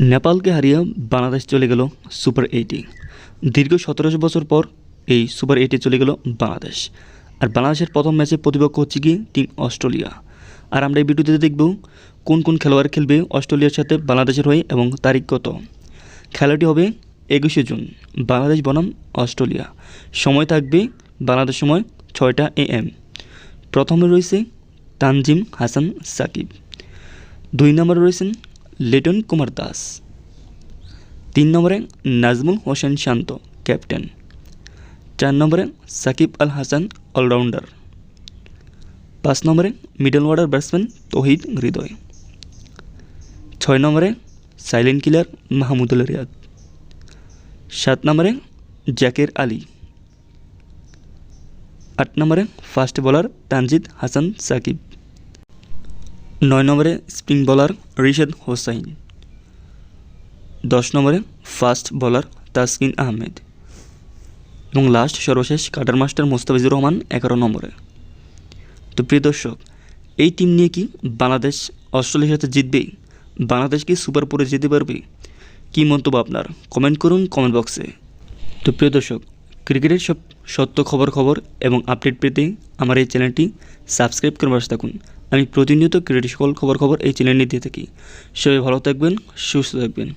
নেপালকে হারিয়ে বাংলাদেশ চলে গেল সুপার এইটে। দীর্ঘ সতেরোশো বছর পর এই সুপার এইটে চলে গেল বাংলাদেশ। আর বাংলাদেশের প্রথম ম্যাচে প্রতিপক্ষ হচ্ছে গিয়ে টিম অস্ট্রেলিয়া। আর আমরা এই ভিডিওতে দেখব কোন কোন খেলোয়াড় খেলবে অস্ট্রেলিয়ার সাথে বাংলাদেশের হয়ে এবং তারিখ কত। খেলাটি হবে একুশে জুন, বাংলাদেশ বনাম অস্ট্রেলিয়া। সময় থাকবে বাংলাদেশ সময় ছয়টা এ এম প্রথমে রয়েছে তানজিম হাসান সাকিব। দুই নম্বরে রয়েছেন লিটন কুমার দাস। তিন নম্বরে নাজমুল হোসেন শান্ত, ক্যাপ্টেন। চার নম্বরে সাকিব আল হাসান, অলরাউন্ডার। পাঁচ নম্বরে middle order batsman Towhid Hridoy. ছয় নম্বরে সাইলেন্ট কিলার মাহমুদুল রিয়াদ। সাত নম্বরে জাকের আলী। আট নম্বরে ফাস্ট বোলার তানজিদ হাসান সাকিব। নয় নম্বরে স্পিন বলার রিশাদ হোসাইন। দশ নম্বরে ফাস্ট বোলার তাসকিন আহমেদ। এবং লাস্ট সর্বশেষ কাটার মাস্টার মোস্তাফিজুর রহমান এগারো নম্বরে। তো প্রিয় দর্শক, এই টিম নিয়ে কি বাংলাদেশ, অস্ট্রেলিয়ার সাথে জিতবে? বাংলাদেশ কি সুপার ফোরে যেতে পারবে? কী মন্তব্য আপনার? কমেন্ট করুন কমেন্ট বক্সে তো প্রিয় দর্শক, ক্রিকেটের সব সত্য খবর খবর এবং আপডেট পেতে আমার এই চ্যানেলটি সাবস্ক্রাইব করে বসে থাকুন। আমি প্রতিনিয়ত ক্রিকেটের সকল খবর খবর এই চ্যানেলে দিয়ে থাকি। সবাই ভালো থাকবেন, সুস্থ থাকবেন।